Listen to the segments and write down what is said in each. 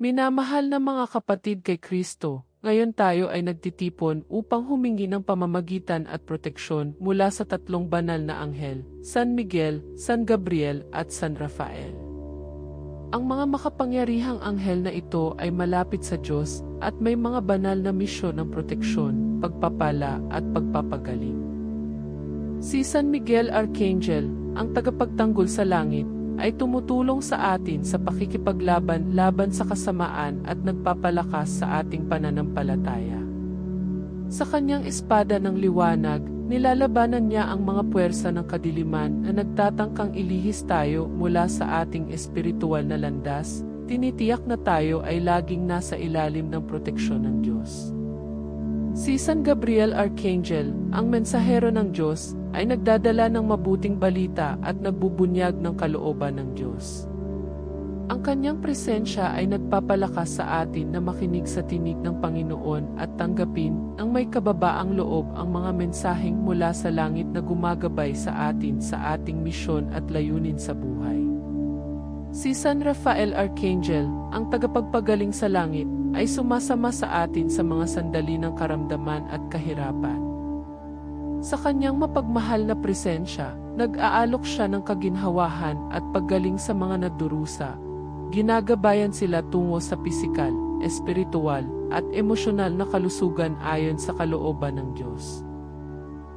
Minamahal na mga kapatid kay Kristo, ngayon tayo ay nagtitipon upang humingi ng pamamagitan at proteksyon mula sa tatlong banal na anghel, San Miguel, San Gabriel at San Rafael. Ang mga makapangyarihang anghel na ito ay malapit sa Diyos at may mga banal na misyon ng proteksyon, pagpapala at pagpapagaling. Si San Miguel Archangel, ang tagapagtanggol sa langit, ay tumutulong sa atin sa pakikipaglaban laban sa kasamaan at nagpapalakas sa ating pananampalataya. Sa kanyang espada ng liwanag, nilalabanan niya ang mga puwersa ng kadiliman na nagtatangkang ilihis tayo mula sa ating espiritual na landas, tinitiyak na tayo ay laging nasa ilalim ng proteksyon ng Diyos. Si San Gabriel Archangel, ang mensahero ng Diyos, ay nagdadala ng mabuting balita at nagbubunyag ng kalooban ng Diyos. Ang kanyang presensya ay nagpapalakas sa atin na makinig sa tinig ng Panginoon at tanggapin ang may kababaang loob ang mga mensaheng mula sa langit na gumagabay sa atin sa ating misyon at layunin sa buhay. Si San Rafael Archangel, ang tagapagpagaling sa langit, ay sumasama sa atin sa mga sandali ng karamdaman at kahirapan. Sa kanyang mapagmahal na presensya, nag-aalok siya ng kaginhawahan at paggaling sa mga nadurusa. Ginagabayan sila tungo sa pisikal, espiritual, at emosyonal na kalusugan ayon sa kalooban ng Diyos.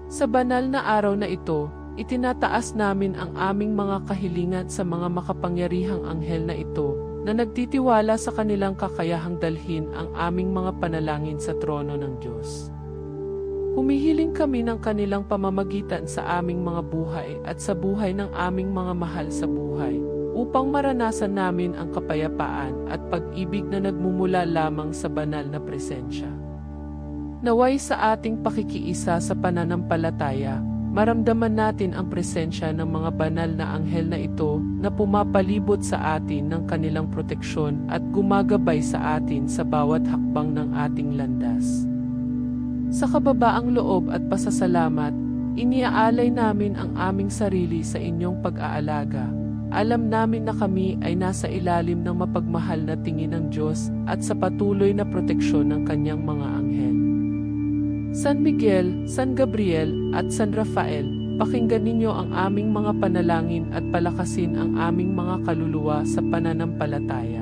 Sa banal na araw na ito, itinataas namin ang aming mga kahilingan sa mga makapangyarihang anghel na ito na nagtitiwala sa kanilang kakayahang dalhin ang aming mga panalangin sa trono ng Diyos. Humihiling kami ng kanilang pamamagitan sa aming mga buhay at sa buhay ng aming mga mahal sa buhay, upang maranasan namin ang kapayapaan at pag-ibig na nagmumula lamang sa banal na presensya. Naway sa ating pakikiisa sa pananampalataya, maramdaman natin ang presensya ng mga banal na anghel na ito na pumapalibot sa atin ng kanilang proteksyon at gumagabay sa atin sa bawat hakbang ng ating landas. Sa kababaang loob at pasasalamat, iniaalay namin ang aming sarili sa inyong pag-aalaga. Alam namin na kami ay nasa ilalim ng mapagmahal na tingin ng Diyos at sa patuloy na proteksyon ng kanyang mga anghel. San Miguel, San Gabriel, at San Rafael, pakinggan ninyo ang aming mga panalangin at palakasin ang aming mga kaluluwa sa pananampalataya.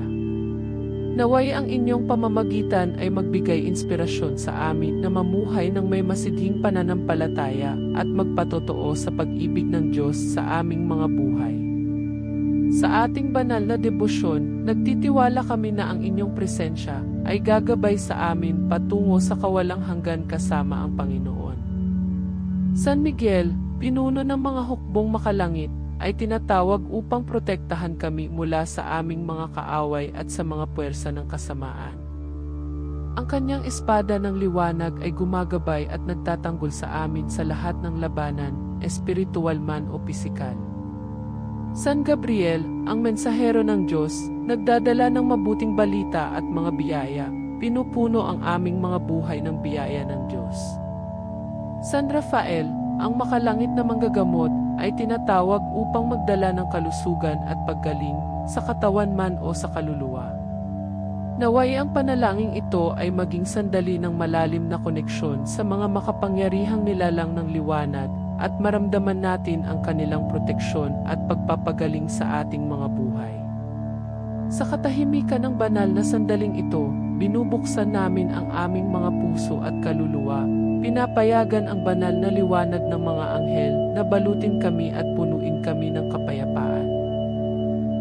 Naway ang inyong pamamagitan ay magbigay inspirasyon sa amin na mamuhay ng may masidhing pananampalataya at magpatotoo sa pag-ibig ng Diyos sa aming mga buhay. Sa ating banal na debosyon, nagtitiwala kami na ang inyong presensya ay gagabay sa amin patungo sa kawalang hanggan kasama ang Panginoon. San Miguel, pinuno ng mga hukbong makalangit, ay tinatawag upang protektahan kami mula sa aming mga kaaway at sa mga puwersa ng kasamaan. Ang kanyang espada ng liwanag ay gumagabay at nagtatanggol sa amin sa lahat ng labanan, espiritual man o pisikal. San Gabriel, ang mensahero ng Diyos, nagdadala ng mabuting balita at mga biyaya, pinupuno ang aming mga buhay ng biyaya ng Diyos. San Rafael, ang makalangit na manggagamot, ay tinatawag upang magdala ng kalusugan at paggaling sa katawan man o sa kaluluwa. Naway ang panalangin ito ay maging sandali ng malalim na koneksyon sa mga makapangyarihang nilalang ng liwanag at maramdaman natin ang kanilang proteksyon at pagpapagaling sa ating mga buhay. Sa katahimikan ng banal na sandaling ito, binubuksan namin ang aming mga puso at kaluluwa Pinapayagan ang banal na liwanag ng mga anghel na balutin kami at punuin kami ng kapayapaan.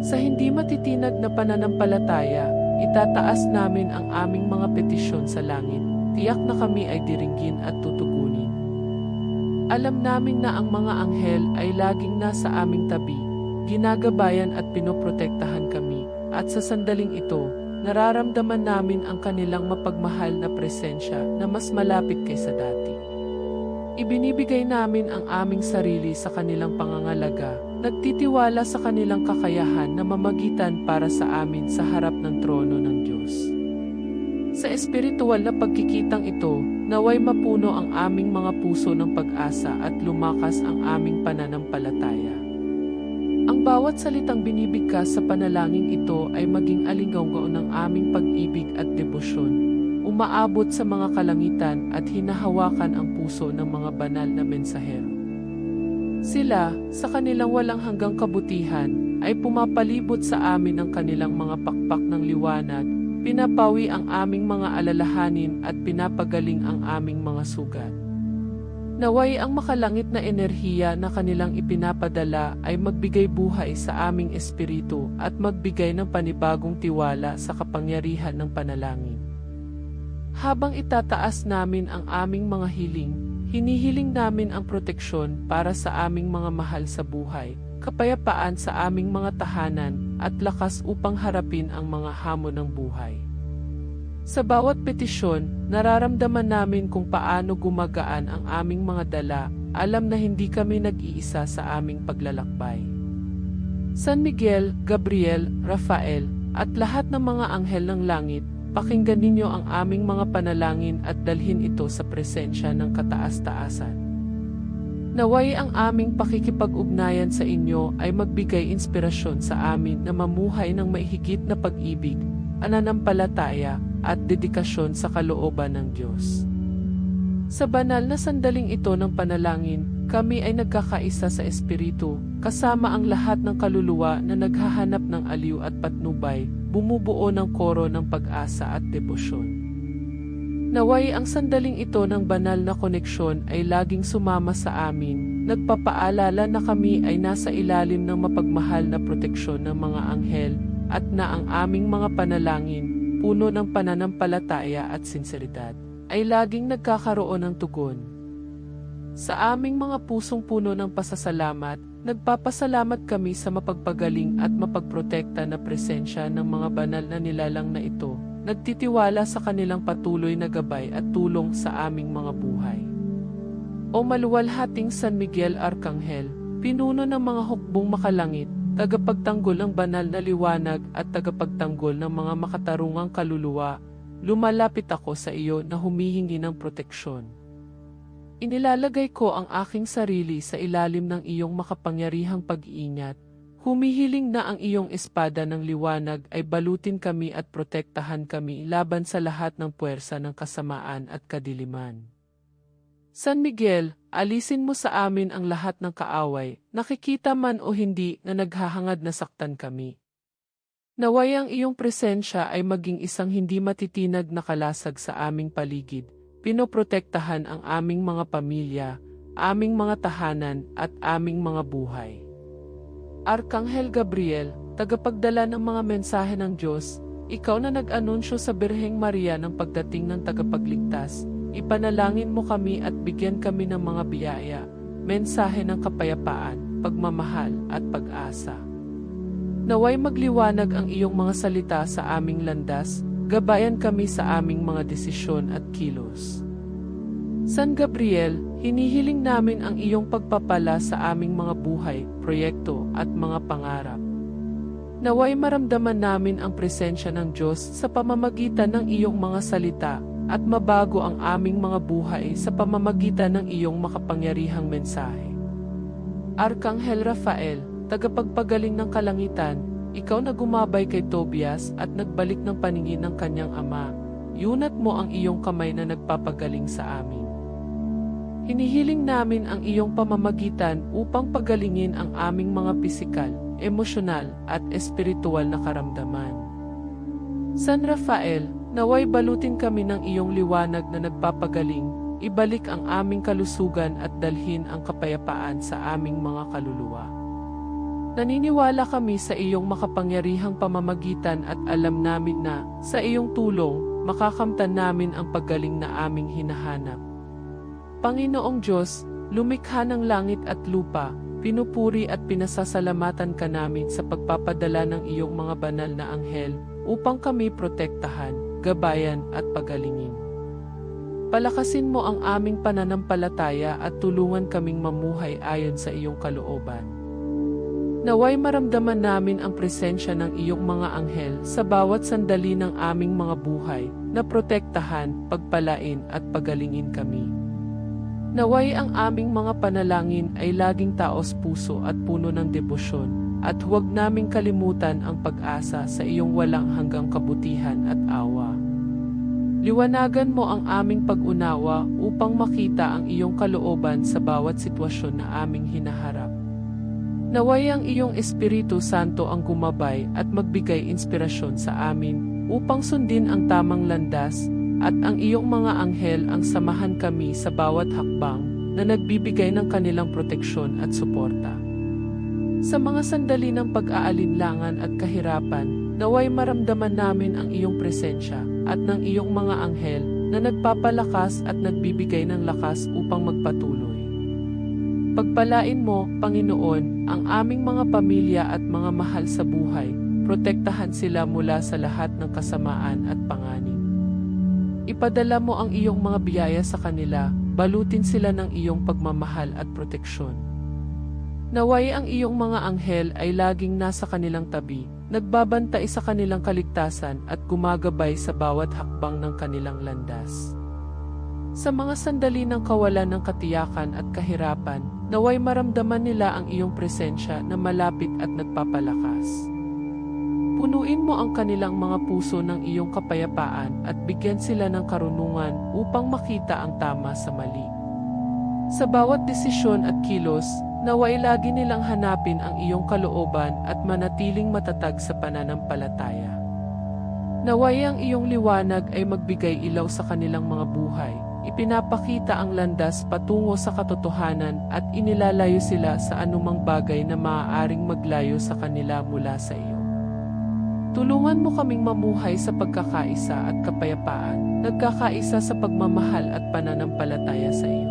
Sa hindi matitinag na pananampalataya, itataas namin ang aming mga petisyon sa langit. Tiyak na kami ay diringgin at tutugunin. Alam namin na ang mga anghel ay laging nasa aming tabi, ginagabayan at pinoprotektahan kami, at sa sandaling ito, nararamdaman namin ang kanilang mapagmahal na presensya na mas malapit kaysa dati. Ibinibigay namin ang aming sarili sa kanilang pangangalaga, nagtitiwala sa kanilang kakayahan na mamagitan para sa amin sa harap ng trono ng. Sa espiritual na pagkikitang ito, naway mapuno ang aming mga puso ng pag-asa at lumakas ang aming pananampalataya. Ang bawat salitang binibigkas sa panalangin ito ay maging alingaw ng aming pag-ibig at debosyon. Umaabot sa mga kalangitan at hinahawakan ang puso ng mga banal na mensahero. Sila, sa kanilang walang hanggang kabutihan, ay pumapalibot sa amin ng kanilang mga pakpak ng liwanag, pinapawi ang aming mga alalahanin at pinapagaling ang aming mga sugat. Naway ang makalangit na enerhiya na kanilang ipinapadala ay magbigay buhay sa aming espiritu at magbigay ng panibagong tiwala sa kapangyarihan ng panalangin. Habang itataas namin ang aming mga hiling, hinihiling namin ang proteksyon para sa aming mga mahal sa buhay, kapayapaan sa aming mga tahanan at lakas upang harapin ang mga hamon ng buhay. Sa bawat petisyon, nararamdaman namin kung paano gumagaan ang aming mga dala, alam na hindi kami nag-iisa sa aming paglalakbay. San Miguel, Gabriel, Rafael, at lahat ng mga anghel ng langit, pakinggan ninyo ang aming mga panalangin at dalhin ito sa presensya ng kataas-taasan. Naway ang aming pakikipag-ugnayan sa inyo ay magbigay inspirasyon sa amin na mamuhay ng maihigit na pag-ibig, ananampalataya, at dedikasyon sa kalooban ng Diyos. Sa banal na sandaling ito ng panalangin, kami ay nagkakaisa sa Espiritu, kasama ang lahat ng kaluluwa na naghahanap ng aliw at patnubay, bumubuo ng koro ng pag-asa at debosyon. Naway ang sandaling ito ng banal na koneksyon ay laging sumama sa amin, nagpapaalala na kami ay nasa ilalim ng mapagmahal na proteksyon ng mga anghel at na ang aming mga panalangin puno ng pananampalataya at sinseridad, ay laging nagkakaroon ng tugon. Sa aming mga pusong puno ng pasasalamat, nagpapasalamat kami sa mapagpagaling at mapagprotekta na presensya ng mga banal na nilalang na ito, nagtitiwala sa kanilang patuloy na gabay at tulong sa aming mga buhay. O maluwalhating San Miguel Arcangel, pinuno ng mga hukbong makalangit, tagapagtanggol ng banal na liwanag at tagapagtanggol ng mga makatarungang kaluluwa, lumalapit ako sa iyo na humihingi ng proteksyon. Inilalagay ko ang aking sarili sa ilalim ng iyong makapangyarihang pag-iingat. Humihiling na ang iyong espada ng liwanag ay balutin kami at protektahan kami laban sa lahat ng puwersa ng kasamaan at kadiliman. San Miguel, alisin mo sa amin ang lahat ng kaaway, nakikita man o hindi na naghahangad na saktan kami. Naway ang iyong presensya ay maging isang hindi matitinag na kalasag sa aming paligid, pinoprotektahan ang aming mga pamilya, aming mga tahanan at aming mga buhay. Arkanghel Gabriel, tagapagdala ng mga mensahe ng Diyos, ikaw na nag-anunsyo sa Birheng Maria ng pagdating ng tagapagligtas, Ipanalangin mo kami at bigyan kami ng mga biyaya, mensahe ng kapayapaan, pagmamahal at pag-asa. Naway magliwanag ang iyong mga salita sa aming landas, gabayan kami sa aming mga desisyon at kilos. San Gabriel, hinihiling namin ang iyong pagpapala sa aming mga buhay, proyekto at mga pangarap. Naway maramdaman namin ang presensya ng Diyos sa pamamagitan ng iyong mga salita at mabago ang aming mga buhay sa pamamagitan ng iyong makapangyarihang mensahe. Arkanghel Rafael, tagapagpagaling ng kalangitan, ikaw na gumabay kay Tobias at nagbalik ng paningin ng kanyang ama, yunat mo ang iyong kamay na nagpapagaling sa amin. Hinihiling namin ang iyong pamamagitan upang pagalingin ang aming mga pisikal, emosyonal at espiritual na karamdaman. San Rafael, Naway balutin kami ng iyong liwanag na nagpapagaling, ibalik ang aming kalusugan at dalhin ang kapayapaan sa aming mga kaluluwa. Naniniwala kami sa iyong makapangyarihang pamamagitan at alam namin na, sa iyong tulong, makakamtan namin ang paggaling na aming hinahanap. Panginoong Diyos, lumikha ng langit at lupa, pinupuri at pinasasalamatan ka namin sa pagpapadala ng iyong mga banal na anghel upang kami protektahan gabayan at pagalingin. Palakasin mo ang aming pananampalataya at tulungan kaming mamuhay ayon sa iyong kalooban. Naway maramdaman namin ang presensya ng iyong mga anghel sa bawat sandali ng aming mga buhay na protektahan, pagpalain at pagalingin kami. Naway ang aming mga panalangin ay laging taos puso at puno ng debosyon at huwag naming kalimutan ang pag-asa sa iyong walang hanggang kabutihan at awa. Liwanagan mo ang aming pag-unawa upang makita ang iyong kalooban sa bawat sitwasyon na aming hinaharap. Naway ang iyong Espiritu Santo ang gumabay at magbigay inspirasyon sa amin upang sundin ang tamang landas at ang iyong mga anghel ang samahan kami sa bawat hakbang na nagbibigay ng kanilang proteksyon at suporta. Sa mga sandali ng pag-aalinlangan at kahirapan, naway maramdaman namin ang iyong presensya at ng iyong mga anghel na nagpapalakas at nagbibigay ng lakas upang magpatuloy. Pagpalain mo, Panginoon, ang aming mga pamilya at mga mahal sa buhay, protektahan sila mula sa lahat ng kasamaan at panganib. Ipadala mo ang iyong mga biyaya sa kanila, balutin sila ng iyong pagmamahal at proteksyon. Naway ang iyong mga anghel ay laging nasa kanilang tabi, nagbabantay sa kanilang kaligtasan at gumagabay sa bawat hakbang ng kanilang landas. Sa mga sandali ng kawalan ng katiyakan at kahirapan, naway maramdaman nila ang iyong presensya na malapit at nagpapalakas. Punuin mo ang kanilang mga puso ng iyong kapayapaan at bigyan sila ng karunungan upang makita ang tama sa mali. Sa bawat desisyon at kilos, naway lagi nilang hanapin ang iyong kalooban at manatiling matatag sa pananampalataya. Naway ang iyong liwanag ay magbigay ilaw sa kanilang mga buhay, ipinapakita ang landas patungo sa katotohanan at inilalayo sila sa anumang bagay na maaaring maglayo sa kanila mula sa iyo. Tulungan mo kaming mamuhay sa pagkakaisa at kapayapaan, nagkakaisa sa pagmamahal at pananampalataya sa iyo.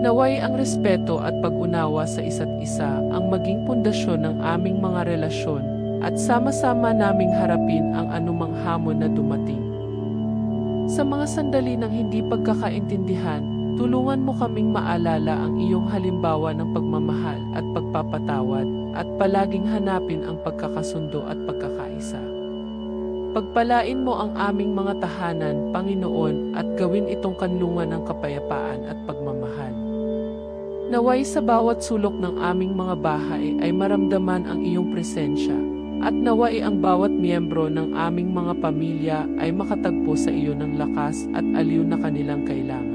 Naway ang respeto at pag-unawa sa isa't isa ang maging pundasyon ng aming mga relasyon at sama-sama naming harapin ang anumang hamon na dumating. Sa mga sandali ng hindi pagkakaintindihan, tulungan mo kaming maalala ang iyong halimbawa ng pagmamahal at pagpapatawad at palaging hanapin ang pagkakasundo at pagkakaisa. Pagpalain mo ang aming mga tahanan, Panginoon, at gawin itong kanlungan ng kapayapaan at pagmamahal. Naway sa bawat sulok ng aming mga bahay ay maramdaman ang iyong presensya, at naway ang bawat miyembro ng aming mga pamilya ay makatagpo sa iyo ng lakas at aliw na kanilang kailangan.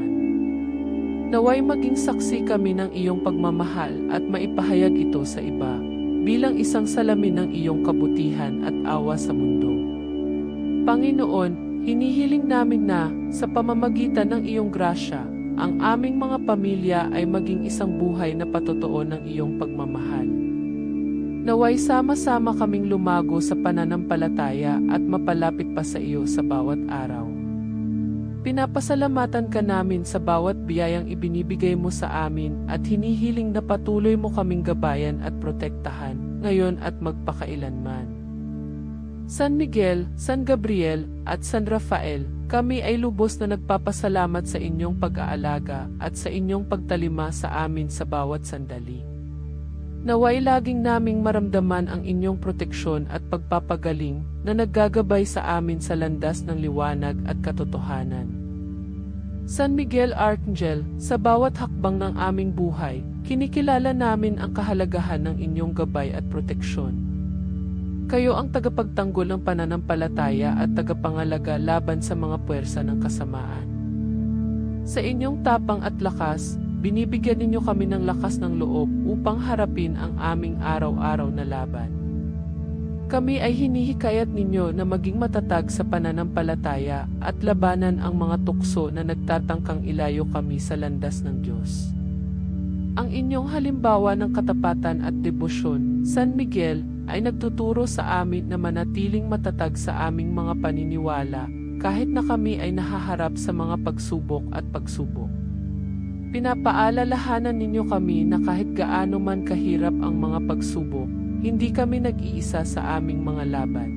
Naway maging saksi kami ng iyong pagmamahal at maipahayag ito sa iba, bilang isang salamin ng iyong kabutihan at awa sa mundo. Panginoon, hinihiling namin na, sa pamamagitan ng iyong grasya, ang aming mga pamilya ay maging isang buhay na patotoo ng iyong pagmamahal. Naway sama-sama kaming lumago sa pananampalataya at mapalapit pa sa iyo sa bawat araw. Pinapasalamatan ka namin sa bawat biyayang ibinibigay mo sa amin at hinihiling na patuloy mo kaming gabayan at protektahan ngayon at magpakailanman. San Miguel, San Gabriel, at San Rafael, kami ay lubos na nagpapasalamat sa inyong pag-aalaga at sa inyong pagtalima sa amin sa bawat sandali. Naway laging naming maramdaman ang inyong proteksyon at pagpapagaling na naggagabay sa amin sa landas ng liwanag at katotohanan. San Miguel Archangel, sa bawat hakbang ng aming buhay, kinikilala namin ang kahalagahan ng inyong gabay at proteksyon. Kayo ang tagapagtanggol ng pananampalataya at tagapangalaga laban sa mga puwersa ng kasamaan. Sa inyong tapang at lakas, binibigyan ninyo kami ng lakas ng loob upang harapin ang aming araw-araw na laban. Kami ay hinihikayat ninyo na maging matatag sa pananampalataya at labanan ang mga tukso na nagtatangkang ilayo kami sa landas ng Diyos. Ang inyong halimbawa ng katapatan at debosyon, San Miguel, ay nagtuturo sa amin na manatiling matatag sa aming mga paniniwala kahit na kami ay nahaharap sa mga pagsubok at pagsubok. Pinapaalalahanan ninyo kami na kahit gaano man kahirap ang mga pagsubok, hindi kami nag-iisa sa aming mga laban.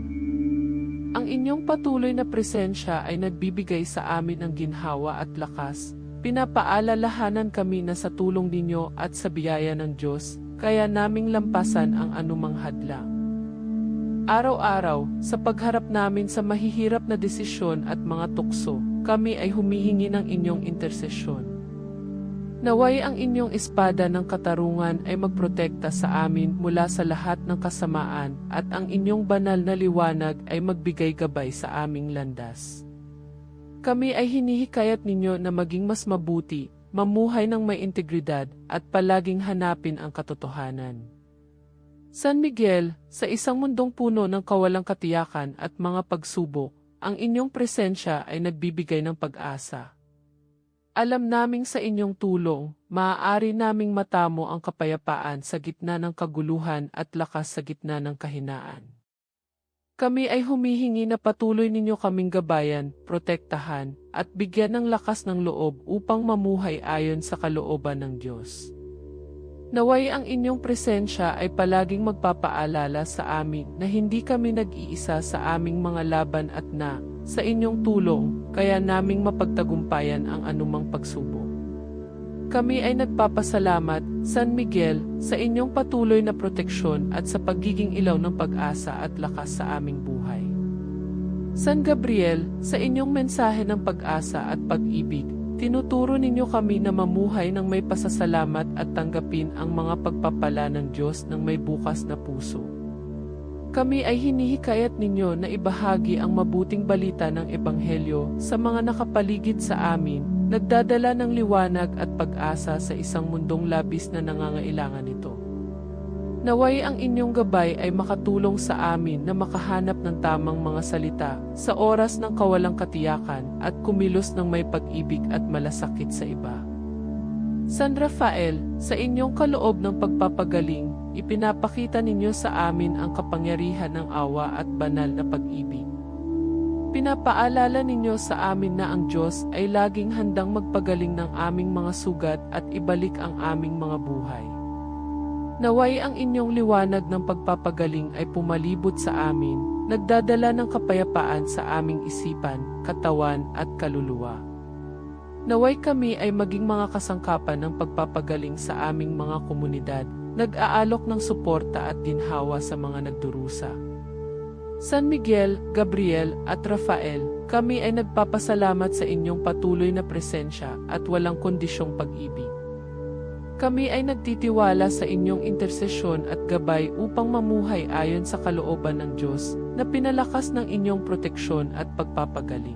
Ang inyong patuloy na presensya ay nagbibigay sa amin ng ginhawa at lakas. Pinapaalalahanan kami na sa tulong ninyo at sa biyaya ng Diyos, kaya naming lampasan ang anumang hadlang. Araw-araw, sa pagharap namin sa mahihirap na desisyon at mga tukso, kami ay humihingi ng inyong intersesyon. Naway ang inyong espada ng katarungan ay magprotekta sa amin mula sa lahat ng kasamaan at ang inyong banal na liwanag ay magbigay gabay sa aming landas. Kami ay hinihikayat ninyo na maging mas mabuti, mamuhay ng may integridad at palaging hanapin ang katotohanan. San Miguel, sa isang mundong puno ng kawalang katiyakan at mga pagsubok, ang inyong presensya ay nagbibigay ng pag-asa. Alam naming sa inyong tulong, maaari naming matamo ang kapayapaan sa gitna ng kaguluhan at lakas sa gitna ng kahinaan. Kami ay humihingi na patuloy ninyo kaming gabayan, protektahan, at bigyan ng lakas ng loob upang mamuhay ayon sa kalooban ng Diyos. Naway ang inyong presensya ay palaging magpapaalala sa amin na hindi kami nag-iisa sa aming mga laban at na, sa inyong tulong, kaya naming mapagtagumpayan ang anumang pagsubok. Kami ay nagpapasalamat, San Miguel, sa inyong patuloy na proteksyon at sa pagiging ilaw ng pag-asa at lakas sa aming buhay. San Gabriel, sa inyong mensahe ng pag-asa at pag-ibig, tinuturo ninyo kami na mamuhay ng may pasasalamat at tanggapin ang mga pagpapala ng Diyos ng may bukas na puso. Kami ay hinihikayat ninyo na ibahagi ang mabuting balita ng Ebanghelyo sa mga nakapaligid sa amin, nagdadala ng liwanag at pag-asa sa isang mundong labis na nangangailangan nito. Naway ang inyong gabay ay makatulong sa amin na makahanap ng tamang mga salita sa oras ng kawalang katiyakan at kumilos ng may pag-ibig at malasakit sa iba. San Rafael, sa inyong kaloob ng pagpapagaling, ipinapakita ninyo sa amin ang kapangyarihan ng awa at banal na pag-ibig. Pinapaalala ninyo sa amin na ang Diyos ay laging handang magpagaling ng aming mga sugat at ibalik ang aming mga buhay. Naway ang inyong liwanag ng pagpapagaling ay pumalibot sa amin, nagdadala ng kapayapaan sa aming isipan, katawan at kaluluwa. Naway kami ay maging mga kasangkapan ng pagpapagaling sa aming mga komunidad, nag-aalok ng suporta at ginhawa sa mga nagdurusa. San Miguel, Gabriel at Rafael, kami ay nagpapasalamat sa inyong patuloy na presensya at walang kondisyong pag-ibig. Kami ay nagtitiwala sa inyong intersesyon at gabay upang mamuhay ayon sa kalooban ng Diyos na pinalakas ng inyong proteksyon at pagpapagaling.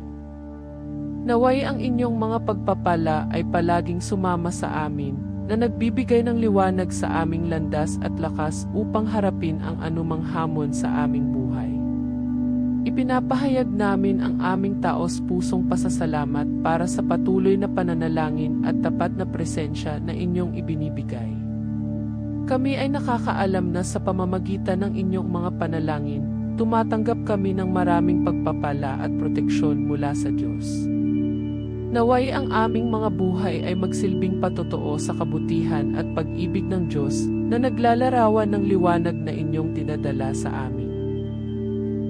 Naway ang inyong mga pagpapala ay palaging sumama sa amin na nagbibigay ng liwanag sa aming landas at lakas upang harapin ang anumang hamon sa aming buhay. Ipinapahayag namin ang aming taos pusong pasasalamat para sa patuloy na pananalangin at tapat na presensya na inyong ibinibigay. Kami ay nakakaalam na sa pamamagitan ng inyong mga panalangin, tumatanggap kami ng maraming pagpapala at proteksyon mula sa Diyos. Naway ang aming mga buhay ay magsilbing patotoo sa kabutihan at pag-ibig ng Diyos na naglalarawan ng liwanag na inyong tinadala sa amin.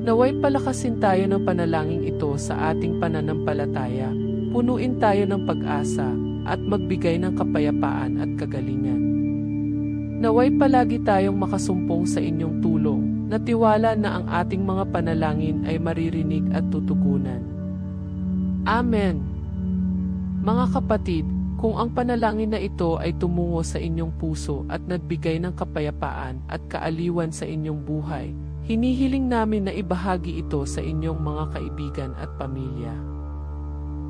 Naway palakasin tayo ng panalangin ito sa ating pananampalataya, punuin tayo ng pag-asa, at magbigay ng kapayapaan at kagalingan. Naway palagi tayong makasumpong sa inyong tulong, na tiwala na ang ating mga panalangin ay maririnig at tutugunan. Amen. Mga kapatid, kung ang panalangin na ito ay tumungo sa inyong puso at nagbigay ng kapayapaan at kaaliwan sa inyong buhay, Hinihiling namin na ibahagi ito sa inyong mga kaibigan at pamilya.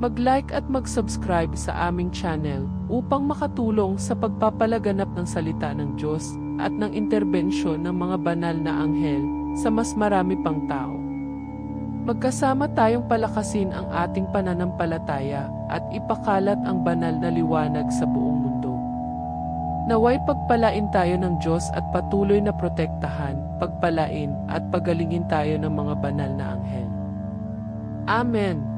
Mag-like at mag-subscribe sa aming channel upang makatulong sa pagpapalaganap ng salita ng Diyos at ng interbensyon ng mga banal na anghel sa mas marami pang tao. Magkasama tayong palakasin ang ating pananampalataya at ipakalat ang banal na liwanag sa buong. Naway pagpalain tayo ng Diyos at patuloy na protektahan, pagpalain at pagalingin tayo ng mga banal na anghel. Amen.